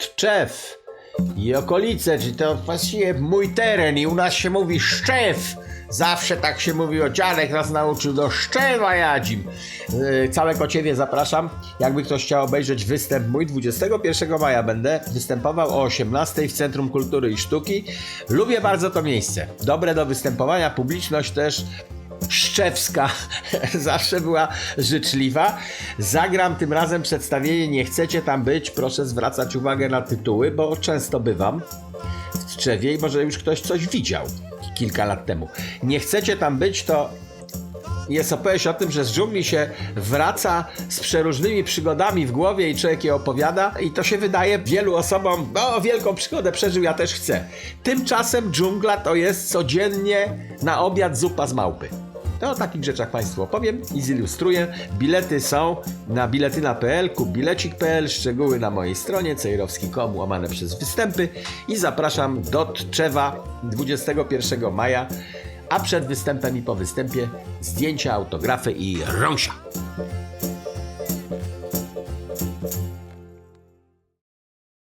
Tczew i okolice, czy to właściwie mój teren i u nas się mówi Szczew. Zawsze tak się mówiło, dziadek nas nauczył do Szczewa jadzim. Yy, całe Kociewie zapraszam, jakby ktoś chciał obejrzeć występ mój, 21 maja będę występował o 18 w Centrum Kultury i Sztuki. Lubię bardzo to miejsce, dobre do występowania, publiczność też Szczewska zawsze była życzliwa. Zagram tym razem przedstawienie Nie chcecie tam być. Proszę zwracać uwagę na tytuły, bo często bywam w Tczewie i może już ktoś coś widział kilka lat temu. Nie chcecie tam być, to jest opowieść o tym, że z dżungli się wraca z przeróżnymi przygodami w głowie i człowiek je opowiada i to się wydaje wielu osobom, no wielką przygodę przeżył, ja też chcę. Tymczasem dżungla to jest codziennie na obiad zupa z małpy. To o takich rzeczach Państwu opowiem i zilustruję. Bilety są na biletyna.pl, kubilecik.pl, szczegóły na mojej stronie cejrowski.com łamane przez występy i zapraszam do Tczewa 21 maja, a przed występem i po występie zdjęcia, autografy i rąsia.